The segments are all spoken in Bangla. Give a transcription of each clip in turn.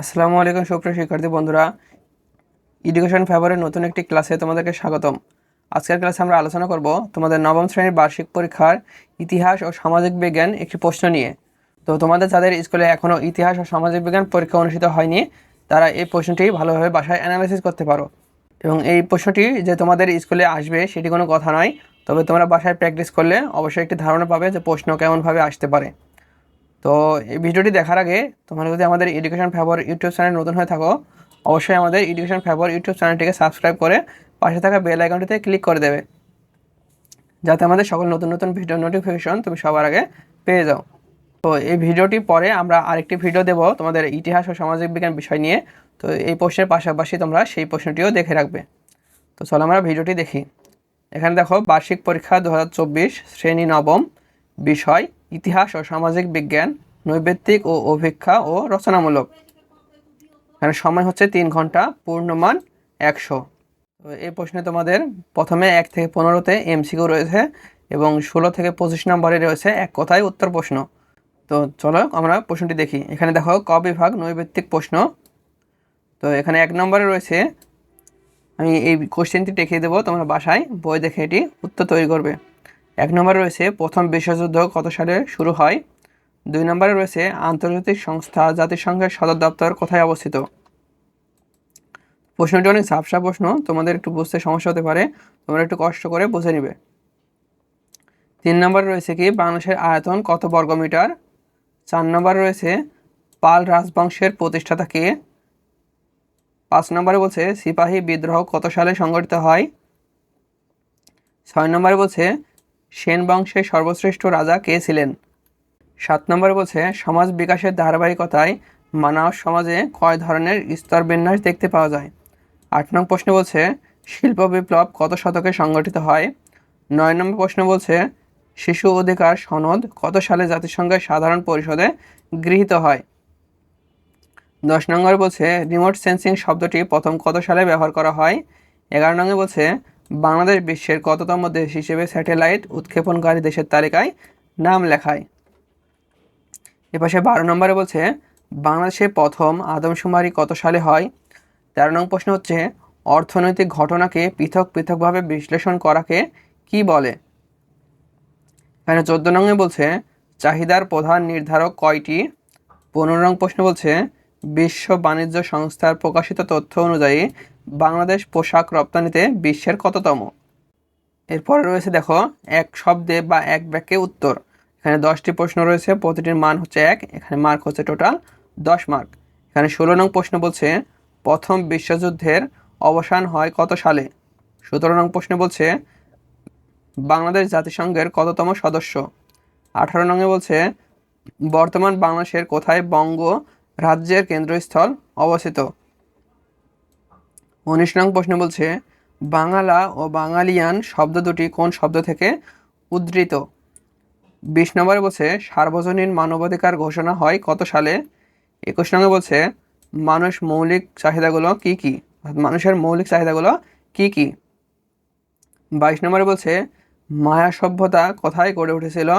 আসসালামু আলাইকুম সুপ্রিয় শিক্ষার্থী বন্ধুরা। এডুকেশন ফেভারের নতুন একটি ক্লাসে তোমাদেরকে স্বাগতম। আজকের ক্লাসে আমরা আলোচনা করব তোমাদের নবম শ্রেণির বার্ষিক পরীক্ষার ইতিহাস ও সামাজিক বিজ্ঞান একটি প্রশ্ন নিয়ে। তো তোমাদের যাদের স্কুলে এখনও ইতিহাস ও সামাজিক বিজ্ঞান পরীক্ষা অনুষ্ঠিত হয়নি, তারা এই প্রশ্নটি ভালোভাবে বাসায় অ্যানালাইসিস করতে পারো। এবং এই প্রশ্নটি যে তোমাদের স্কুলে আসবে সেটি কোনো কথা নয়, তবে তোমরা বাসায় প্র্যাকটিস করলে অবশ্যই একটি ধারণা পাবে যে প্রশ্ন কেমনভাবে আসতে পারে। তো এই ভিডিওটি দেখার আগে তোমরা যদি আমাদের এডুকেশন ফেভার ইউটিউব চ্যানেল নতুন হয়ে থাকো, অবশ্যই আমাদের এডুকেশন ফেভার ইউটিউব চ্যানেলটিকে সাবস্ক্রাইব করে পাশে থাকা বেল আইকনটিতে ক্লিক করে দেবে। যাতে আমাদের সকল নতুন নতুন ভিডিও নোটিফিকেশন তুমি সবার আগে পেয়ে যাও। তো এই ভিডিওটি পরে আমরা আরেকটি ভিডিও দেব তোমাদের ইতিহাস ও সামাজিক বিজ্ঞান বিষয় নিয়ে। তো এই প্রশ্নের পাশাপাশি তোমরা সেই প্রশ্নটিও দেখে রাখবে। তো চলো আমরা ভিডিওটি দেখি। এখানে দেখো বার্ষিক পরীক্ষা দু হাজার চব্বিশ, শ্রেণি নবম বিষয়। ইতিহাস ও সামাজিক বিজ্ঞান নৈবেত্তিক ও অভিক্ষা ও রচনামূলক। এখানে সময় হচ্ছে তিন ঘণ্টা, পূর্ণমান একশো। এই প্রশ্নে তোমাদের প্রথমে এক থেকে পনেরোতে এমসিকিউ রয়েছে এবং ষোলো থেকে পঁচিশ নম্বরে রয়েছে এক কথায় উত্তর প্রশ্ন। তো চলো আমরা প্রশ্নটি দেখি। এখানে দেখো, ক বিভাগ নৈবেত্তিক প্রশ্ন? তো এখানে এক নম্বরে রয়েছে, আমি এই কোশ্চেনটি দেখিয়ে দেবো, তোমরা বাসায় বই দেখে এটি উত্তর তৈরি করবে। এক নম্বরে রয়েছে, প্রথম বিশ্বযুদ্ধ কত সালে শুরু হয়? দুই নম্বরে রয়েছে, আন্তর্জাতিক সংস্থা জাতিসংঘের সদর দপ্তর কোথায় অবস্থিত? প্রশ্নটি অনেক ঝাপসা প্রশ্ন, তোমাদের একটু বুঝতে সমস্যা হতে পারে, তোমরা একটু কষ্ট করে বুঝে নিবে। তিন নম্বরে রয়েছে কি, বাংলাদেশের আয়তন কত বর্গমিটার? চার নম্বরে রয়েছে, পাল রাজবংশের প্রতিষ্ঠাতা কে? পাঁচ নম্বরে বলছে, সিপাহী বিদ্রোহ কত সালে সংগঠিত হয়? ছয় নম্বরে বলছে সেন বংশের সর্বশ্রেষ্ঠ রাজা কে ছিলেন? সাত নম্বর বলছে, সমাজ বিকাশের ধারাবাহিকতায় মানব সমাজে কয় ধরনের স্তর বিন্যাস দেখতে পাওয়া যায়? আট নং প্রশ্ন বলছে, শিল্প বিপ্লব কত শতকে সংগঠিত হয়? নয় নম্বর প্রশ্ন বলছে, শিশু অধিকার সনদ কত সালে জাতিসংঘের সাধারণ পরিষদে গৃহীত হয়? দশ নম্বর বলছে, রিমোট সেন্সিং শব্দটি প্রথম কত সালে ব্যবহার করা হয়? এগারো নম্বরে বলছে বাংলাদেশ বিশ্বের কততম দেশ হিসেবে স্যাটেলাইট উৎক্ষেপণকারী দেশের তালিকায় নাম লেখায়? এপাশে বারো নম্বরে বলছে বাংলাদেশের প্রথম আদমশুমারি কত সালে হয়? তেরো নং প্রশ্ন হচ্ছে, অর্থনৈতিক ঘটনাকে পৃথক পৃথকভাবে বিশ্লেষণ করাকে কি বলে? এখানে চোদ্দ নঙ্গে বলছে, চাহিদার প্রধান নির্ধারক কয়টি? পনেরো নং প্রশ্ন বলছে বিশ্ব বাণিজ্য সংস্থার প্রকাশিত তথ্য অনুযায়ী বাংলাদেশ পোশাক রপ্তানিতে বিশ্বের কততম? এরপরে রয়েছে দেখো, এক শব্দে বা এক বাক্যে উত্তর। এখানে দশটি প্রশ্ন রয়েছে, প্রতিটির মান হচ্ছে এক, এখানে মার্ক হচ্ছে টোটাল দশ মার্ক। এখানে ষোলো নং প্রশ্ন বলছে, প্রথম বিশ্বযুদ্ধের অবসান হয় কত সালে? সতেরো নং প্রশ্ন বলছে, বাংলাদেশ জাতিসংঘের কততম সদস্য? আঠারো নঙে বলছে, বর্তমান বাংলাদেশের কোথায় বঙ্গ রাজ্যের কেন্দ্রস্থল অবস্থিত। উনিশ নং প্রশ্ন বলছে, বাঙালা ও বাঙালিয়ান শব্দ দুটি কোন শব্দ থেকে উদ্ধৃত? বিশ নম্বরে বলছে, সার্বজনীন মানবাধিকার ঘোষণা হয় কত সালে? একুশ নম্বরে বলছে, মানুষ মৌলিক চাহিদাগুলো কি কি? মানুষের মৌলিক চাহিদাগুলো কি কি? বাইশ নম্বরে বলছে, মায়া সভ্যতা কোথায় গড়ে উঠেছিল?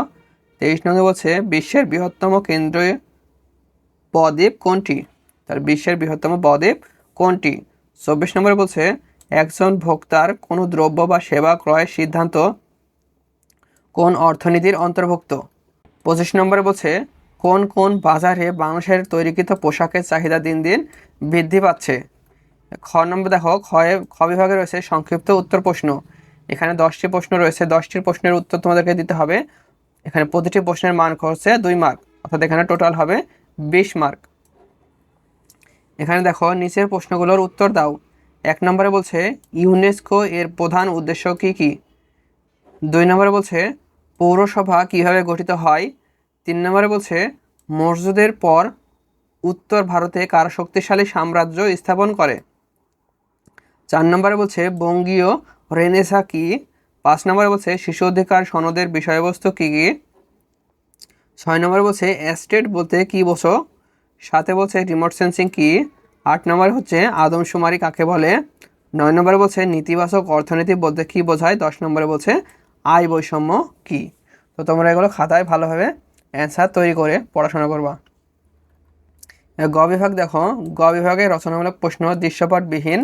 তেইশ নম্বরে বলছে, বিশ্বের বৃহত্তম কেন্দ্রীয় বদ্বীপ কোনটি? তার বিশ্বের বৃহত্তম বদ্বীপ কোনটি? চব্বিশ নম্বরে বলছে, একজন ভোক্তার কোনো দ্রব্য বা সেবা ক্রয়ের সিদ্ধান্ত কোন অর্থনীতির অন্তর্ভুক্ত? পঁচিশ নম্বরে বলছে, কোন কোন বাজারে বাংলাদেশের তৈরিকৃত পোশাকের চাহিদা দিন দিন বৃদ্ধি পাচ্ছে? খ নম্বর দেখো ক্ষয়ে খ বিভাগে রয়েছে সংক্ষিপ্ত উত্তর প্রশ্ন। এখানে দশটি প্রশ্ন রয়েছে, দশটির প্রশ্নের উত্তর তোমাদেরকে দিতে হবে। এখানে প্রতিটি প্রশ্নের মান হচ্ছে দুই মার্ক, অর্থাৎ এখানে টোটাল হবে বিশ মার্ক এখানে দেখো, নিচের প্রশ্নগুলোর উত্তর দাও। এক নম্বরে বলছে, ইউনেস্কো এর প্রধান উদ্দেশ্য কি কি? দুই নম্বরে বলছে, পৌরসভা কীভাবে গঠিত হয়? তিন নম্বরে বলছে, মসজিদের পর উত্তর ভারতে কার শক্তিশালী সাম্রাজ্য স্থাপন করে? চার নম্বরে বলছে, বঙ্গীয় রেনেসা কি? পাঁচ নম্বরে বলছে, শিশু অধিকার সনদের বিষয়বস্তু কী কী? ছয় নম্বর বলছে এস্টেট বলতে কী বোঝো? সাথে বলছে রিমোট সেন্সিং কি? আট নম্বর হচ্ছে, আদমশুমারি কাকে বলে? নয় নম্বরে বলছে, নেতিবাচক অর্থনীতি বলতে কী বোঝায়? দশ নম্বরে বলছে, আয় বৈষম্য কি? তো তোমরা এগুলো খাতায় ভালোভাবে অ্যান্সার তৈরি করে পড়াশোনা করবা। গ বিভাগ দেখো, গ বিভাগে রচনামূলক প্রশ্ন দৃশ্যপটবিহীন।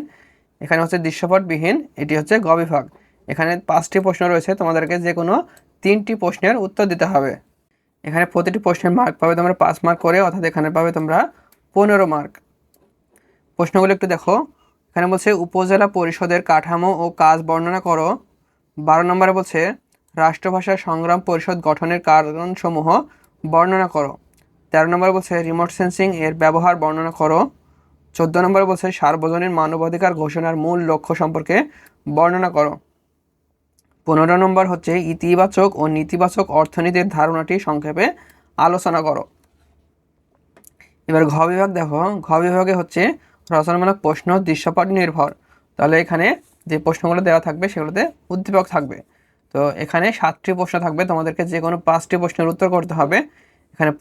এখানে হচ্ছে দৃশ্যপটবিহীন, এটি হচ্ছে গ বিভাগ। এখানে পাঁচটি প্রশ্ন রয়েছে, তোমাদেরকে যে কোনো তিনটি প্রশ্নের উত্তর দিতে হবে। এখানে প্রতিটি প্রশ্নের মার্ক পাবে তোমরা পাঁচ মার্ক করে, অর্থাৎ এখানে পাবে তোমরা পনেরো মার্ক প্রশ্নগুলো একটু দেখো। এখানে বলছে, উপজেলা পরিষদের কাঠামো ও কাজ বর্ণনা করো। বারো নম্বরে বলছে, রাষ্ট্রভাষা সংগ্রাম পরিষদ গঠনের কারণসমূহ বর্ণনা করো। তেরো নম্বর বলছে রিমোট সেন্সিং এর ব্যবহার বর্ণনা করো। চোদ্দ নম্বর বলছে, সার্বজনীন মানবাধিকার ঘোষণার মূল লক্ষ্য সম্পর্কে বর্ণনা করো। পনেরো নম্বর হচ্ছে ইতিবাচক ও নেতিবাচক অর্থনীতির ধারণাটি সংক্ষেপে আলোচনা করো। এবার ঘ বিভাগ দেখো। ঘ বিভাগে হচ্ছে রচনামূলক প্রশ্ন দৃশ্যপট নির্ভর। তাহলে এখানে যে প্রশ্নগুলো দেওয়া থাকবে সেগুলোতে উদ্দীপক থাকবে। তো এখানে সাতটি প্রশ্ন থাকবে। তোমাদেরকে যে কোনো পাঁচটি প্রশ্নের উত্তর করতে হবে। এখানে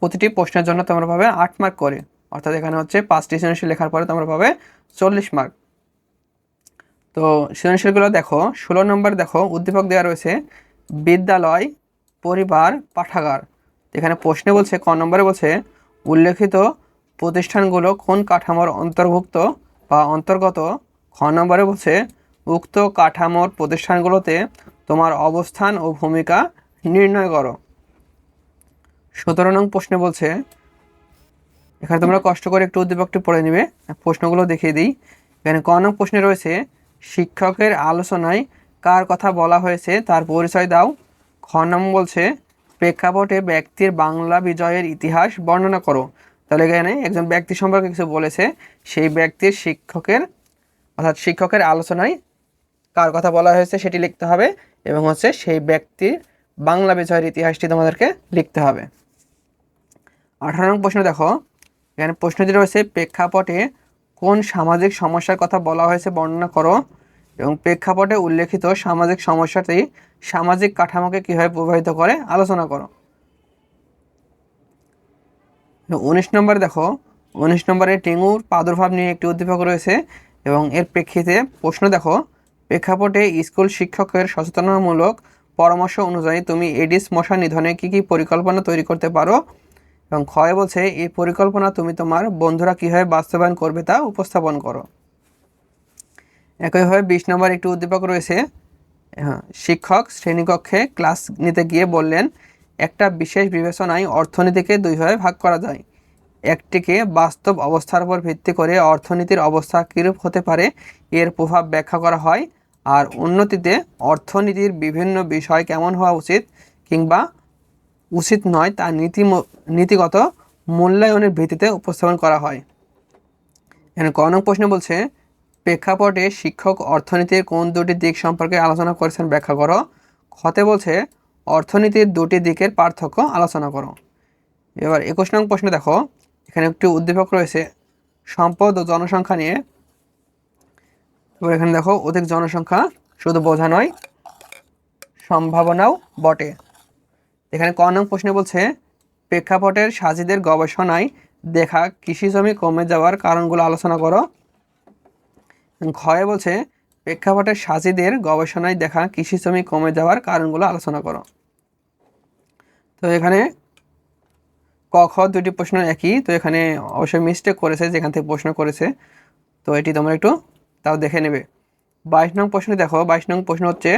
প্রতিটি প্রশ্নের জন্য তোমরা পাবে আট মার্ক করে। অর্থাৎ এখানে হচ্ছে পাঁচটি সৃজনশীল লেখার পরে তোমরা পাবে চল্লিশ মার্ক তো সৃজনশীলগুলো দেখো, ষোলো নম্বর দেখো, উদ্দীপক দেওয়া রয়েছে, বিদ্যালয়, পরিবার, পাঠাগার। এখানে প্রশ্নে বলছে, ক নম্বরে বলছে, উল্লেখিত প্রতিষ্ঠানগুলো কোন কাঠামোর অন্তর্ভুক্ত বা অন্তর্গত? খ নম্বরে বলছে, উক্ত কাঠামোর প্রতিষ্ঠানগুলোতে তোমার অবস্থান ও ভূমিকা নির্ণয় করো। সতেরো নং প্রশ্নে বলছে, এখানে তোমরা কষ্ট করে একটু উদ্দীপকটি পড়ে নিবে, প্রশ্নগুলো দেখিয়ে দিই। এখানে ক নং প্রশ্নে রয়েছে শিক্ষকের আলোচনায় কার কথা বলা হয়েছে তার পরিচয় দাও। খ নং বলছে, প্রেক্ষাপটে ব্যক্তির বাংলা বিজয়ের ইতিহাস বর্ণনা করো। তাহলে এখানে একজন ব্যক্তি সম্পর্কে কিছু বলেছে, সেই ব্যক্তির শিক্ষকের, অর্থাৎ শিক্ষকের আলোচনায় কার কথা বলা হয়েছে সেটি লিখতে হবে এবং হচ্ছে সেই ব্যক্তির বাংলা বিজয়ের ইতিহাসটি তোমাদেরকে লিখতে হবে। আঠারো নং প্রশ্ন দেখো, এখানে প্রশ্নটি রয়েছে, প্রেক্ষাপটে কোন সামাজিক সমস্যার কথা বলা হয়েছে বর্ণনা করো এবং প্রেক্ষাপটে উল্লেখিত সামাজিক সমস্যাটি সামাজিক কাঠামোকে কীভাবে প্রভাবিত করে আলোচনা করো। উনিশ নম্বরে দেখো, উনিশ নম্বরে টেঙ্গুর প্রাদুর্ভাব নিয়ে একটি উদ্দীপক রয়েছে এবং এর প্রেক্ষিতে প্রশ্ন দেখো, প্রেক্ষাপটে স্কুল শিক্ষকের সচেতনতামূলক পরামর্শ অনুযায়ী তুমি এডিস মশা নিধনে কী কী পরিকল্পনা তৈরি করতে পারো? এবং ক্ষয় বলছে এই পরিকল্পনা তুমি তোমার বন্ধুরা কীভাবে বাস্তবায়ন করবে তা উপস্থাপন করো। একইভাবে বিশ নম্বর একটি উদ্দীপক রয়েছে হ্যাঁ, শিক্ষক শ্রেণীকক্ষে ক্লাস নিতে গিয়ে বললেন একটা বিশেষ বিবেচনায় অর্থনীতিকে দুইভাবে ভাগ করা যায়। একটিকে বাস্তব অবস্থার উপর ভিত্তি করে অর্থনীতির অবস্থা কীরূপ হতে পারে এর প্রভাব ব্যাখ্যা করা হয় আর উন্নতিতে অর্থনীতির বিভিন্ন বিষয় কেমন হওয়া উচিত কিংবা উচিত নয় তা নীতি নীতিগত মূল্যায়নের ভিত্তিতে উপস্থাপন করা হয়। এখানে ক নং প্রশ্ন বলছে, প্রেক্ষাপটে শিক্ষক অর্থনীতির কোন দুটি দিক সম্পর্কে আলোচনা করেছেন ব্যাখ্যা করো। খতে বলছে, অর্থনীতির দুটি দিকের পার্থক্য আলোচনা করো। এবার একুশ নং প্রশ্ন দেখো, এখানে একটি উদ্দীপক রয়েছে, সম্পদ ও জনসংখ্যা নিয়ে। এবার এখানে দেখো, অধিক জনসংখ্যা শুধু বোঝা নয়, সম্ভাবনাও বটে। এখানে ক নং প্রশ্নে বলছে, প্রেক্ষাপটের সাজিদের গবেষণায় দেখা কৃষি জমি কমে যাওয়ার কারণগুলো আলোচনা করো। ক্ষয়ে বলছে, প্রেক্ষাপটের সাজিদের গবেষণায় দেখা কৃষি জমি কমে যাওয়ার কারণগুলো আলোচনা করো। তো এখানে ক, খ দুটি প্রশ্ন একই, তো এখানে অবশ্যই মিস্টেক করেছে, যেখান থেকে প্রশ্ন করেছে। তো এটি তোমরা একটু তাও দেখে নেবে। বাইশ নং প্রশ্ন দেখো, বাইশ নং প্রশ্ন হচ্ছে,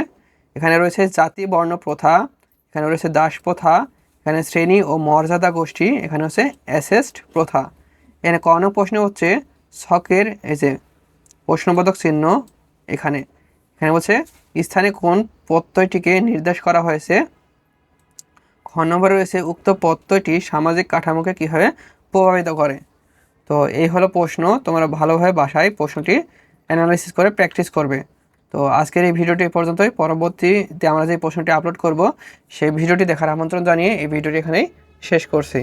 এখানে রয়েছে জাতি বর্ণ প্রথা এখানে রয়েছে দাস প্রথা, এখানে শ্রেণি ও মর্যাদা গোষ্ঠী, এখানে হচ্ছে অ্যাসেস্ট প্রথা। এখানে ক প্রশ্ন হচ্ছে ছকের এই যে প্রশ্নবোধক চিহ্ন এখানে। এখানে বলছে, স্থানে কোন প্রত্যয়টিকে নির্দেশ করা হয়েছে? খ নম্বরে রয়েছে, উক্ত প্রত্যয়টি সামাজিক কাঠামোকে কীভাবে প্রভাবিত করে? তো এই হলো প্রশ্ন, তোমরা ভালোভাবে বাসায় প্রশ্নটি অ্যানালাইসিস করে প্র্যাকটিস করবে। তো আজকের এই ভিডিওটি পর্যন্তই। পরবর্তীতে আমরা যে প্রশ্নটি আপলোড করব, সেই ভিডিওটি দেখার আমন্ত্রণ জানিয়ে এই ভিডিওটি এখানেই শেষ করছি।